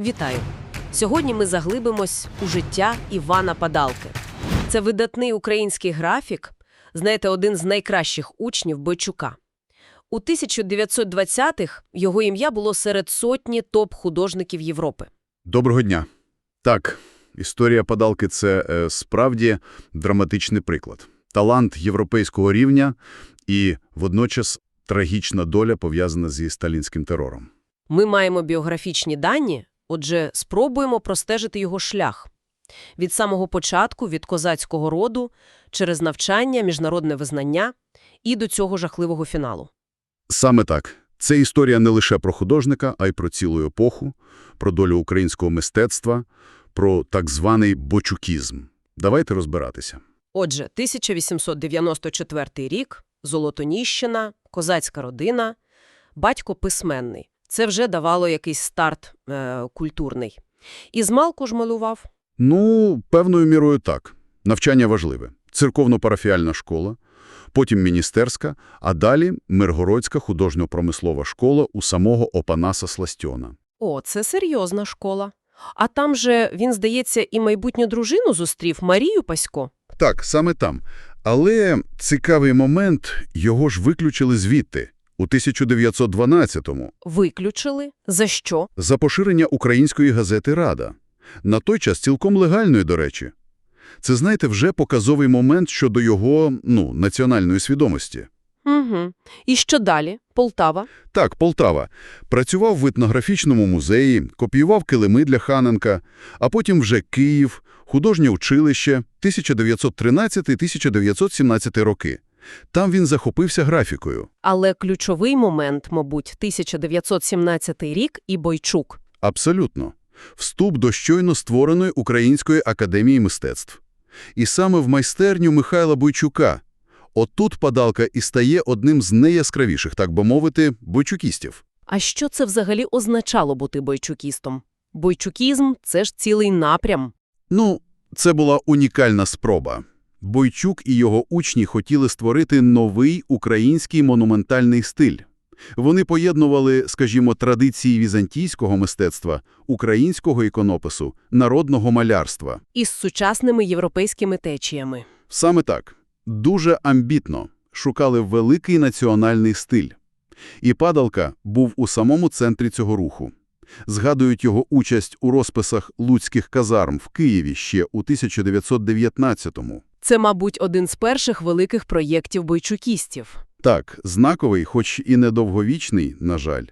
Вітаю! Сьогодні ми заглибимось у життя Івана Падалки. Це видатний український графік, знаєте, один з найкращих учнів Бойчука. У 1920-х його ім'я було серед сотні топ-художників Європи. Доброго дня. Так, історія Падалки – це е, справді драматичний приклад. Талант європейського рівня і водночас трагічна доля, пов'язана зі сталінським терором. Ми маємо біографічні дані, отже, спробуємо простежити його шлях. Від самого початку, від козацького роду, через навчання, міжнародне визнання і до цього жахливого фіналу. Саме так. Це історія не лише про художника, а й про цілу епоху, про долю українського мистецтва, про так званий бочукізм. Давайте розбиратися. Отже, 1894 рік, Золотоніщина, козацька родина, батько письменний. Це вже давало якийсь старт е, культурний. І змалку ж малював. Ну, певною мірою так. Навчання важливе. Церковно-парафіальна школа, потім міністерська, а далі Миргородська художньо-промислова школа у самого Опанаса Сластьона. О, це серйозна школа. А там же, він, здається, і майбутню дружину зустрів Марію Пасько. Так, саме там. Але цікавий момент, його ж виключили звідти, у 1912-му, Виключили. За що? за поширення української газети «Рада». На той час цілком легальної, до речі. Це, знаєте, вже показовий момент щодо його, ну, національної свідомості. Угу. І що далі? Польтава? Так, Полтава. Працював в етнографічному музеї, копіював килими для Ханенка, а потім вже Київ, художнє училище, 1913-1917 роки. Там він захопився графікою. Але ключовий момент, мабуть, 1917 рік і Бойчук. Абсолютно. Вступ до щойно створеної Української академії мистецтв. І саме в майстерню Михайла Бойчука. Отут Падалка і стає одним з найяскравіших, так би мовити, бойчукістів. А що це взагалі означало бути бойчукістом? Бойчукізм – це ж цілий напрям. Ну, це була унікальна спроба. Бойчук і його учні хотіли створити новий український монументальний стиль. Вони поєднували, скажімо, традиції візантійського мистецтва, українського іконопису, народного малярства. Із сучасними європейськими течіями. Саме так. Дуже амбітно шукали великий національний стиль. І Падалка був у самому центрі цього руху. Згадують його участь у розписах луцьких казарм в Києві ще у 1919-му. Це, мабуть, один з перших великих проєктів бойчукістів. Так, знаковий, хоч і недовговічний, на жаль.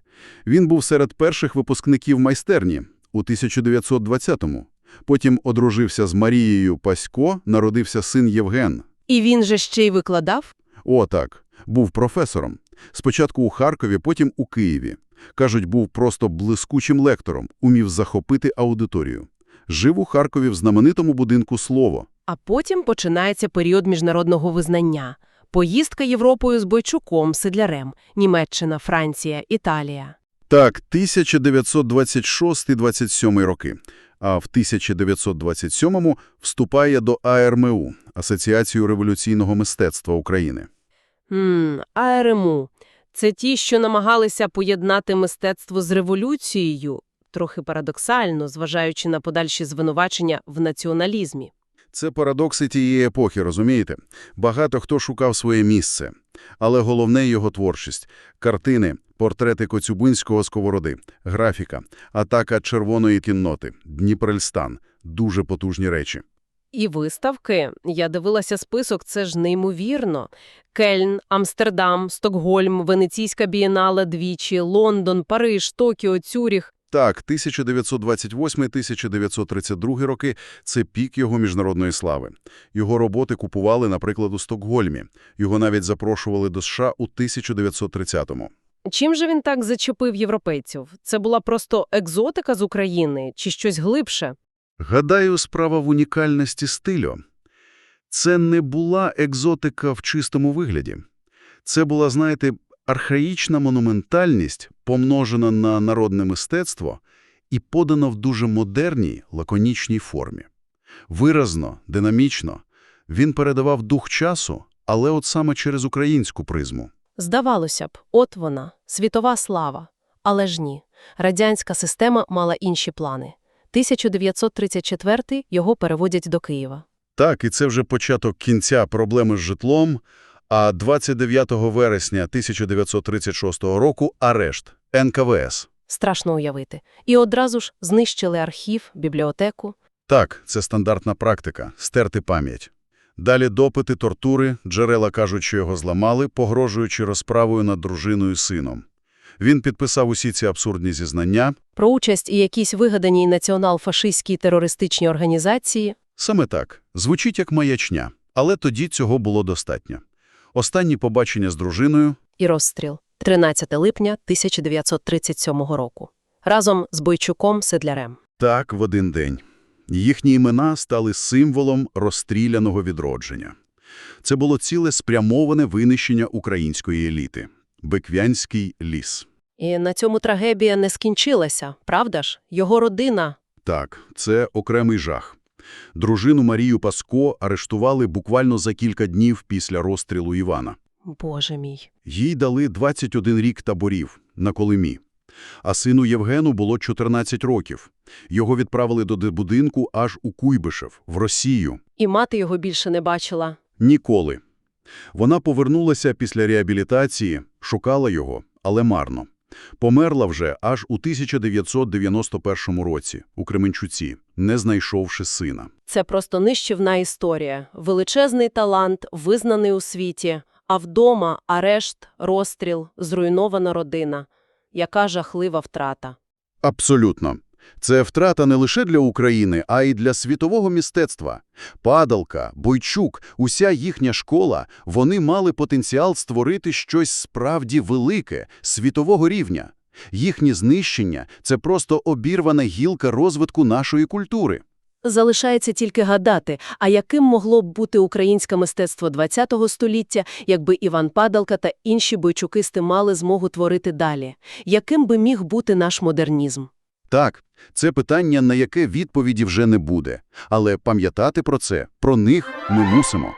Він був серед перших випускників майстерні у 1920-му. Потім одружився з Марією Пасько, народився син Євген. І він же ще й викладав? О, так. Був професором. Спочатку у Харкові, потім у Києві. Кажуть, був просто блискучим лектором, умів захопити аудиторію. Жив у Харкові в знаменитому будинку «Слово». А потім починається період міжнародного визнання. Поїздка Європою з Бойчуком, Сидлярем, Німеччина, Франція, Італія. Так, 1926-27 роки. А в 1927-му вступає до АРМУ – Асоціацію революційного мистецтва України. Ммм, АРМУ. Це ті, що намагалися поєднати мистецтво з революцією. Трохи парадоксально, зважаючи на подальші звинувачення в націоналізмі. Це парадокси тієї епохи, розумієте? Багато хто шукав своє місце. Але головне – його творчість. Картини, портрети Коцюбинського сковороди, графіка, атака червоної кінноти, Дніпрельстан – дуже потужні речі. І виставки. Я дивилася список, це ж неймовірно. Кельн, Амстердам, Стокгольм, Венеційська бієнале двічі, Лондон, Париж, Токіо, Цюріх. Так, 1928-1932 роки – це пік його міжнародної слави. Його роботи купували, наприклад, у Стокгольмі. Його навіть запрошували до США у 1930-му. Чим же він так зачепив європейців? Це була просто екзотика з України чи щось глибше? Гадаю, справа в унікальності стилю. Це не була екзотика в чистому вигляді. Це була, знаєте, архаїчна монументальність, помножена на народне мистецтво і подана в дуже модерній, лаконічній формі. Виразно, динамічно. Він передавав дух часу, але от саме через українську призму. Здавалося б, от вона, світова слава. Але ж ні. Радянська система мала інші плани. 1934 його переводять до Києва. Так, і це вже початок кінця проблеми з житлом, а 29 вересня 1936 року – арешт НКВС. Страшно уявити. І одразу ж знищили архів, бібліотеку. Так, це стандартна практика – стерти пам'ять. Далі допити, тортури, джерела кажуть, що його зламали, погрожуючи розправою над дружиною і сином. Він підписав усі ці абсурдні зізнання. Про участь і якісь вигаданій націонал-фашистській терористичній організації. Саме так. Звучить як маячня. Але тоді цього було достатньо. Останні побачення з дружиною і розстріл 13 липня 1937 року. Разом з Бойчуком Седлярем. Так, в один день. Їхні імена стали символом розстріляного відродження. Це було ціле спрямоване винищення української еліти – Беквянський ліс. І на цьому трагедія не скінчилася, правда ж? Його родина. Так, це окремий жах. Дружину Марію Паско арештували буквально за кілька днів після розстрілу Івана. Боже мій. Їй дали 21 рік таборів на Колимі. А сину Євгену було 14 років. Його відправили до будинку аж у Куйбишев, в Росію. І мати його більше не бачила. Ніколи. Вона повернулася після реабілітації, шукала його, але марно. Померла вже аж у 1991 році у Кременчуці, не знайшовши сина. Це просто нищівна історія. Величезний талант, визнаний у світі. А вдома арешт, розстріл, зруйнована родина. Яка жахлива втрата. Абсолютно. Це втрата не лише для України, а й для світового мистецтва. Падалка, Бойчук, уся їхня школа, вони мали потенціал створити щось справді велике, світового рівня. Їхнє знищення – це просто обірвана гілка розвитку нашої культури. Залишається тільки гадати, а яким могло б бути українське мистецтво ХХ століття, якби Іван Падалка та інші бойчукисти мали змогу творити далі? Яким би міг бути наш модернізм? Так, це питання, на яке відповіді вже не буде. Але пам'ятати про це, про них ми мусимо.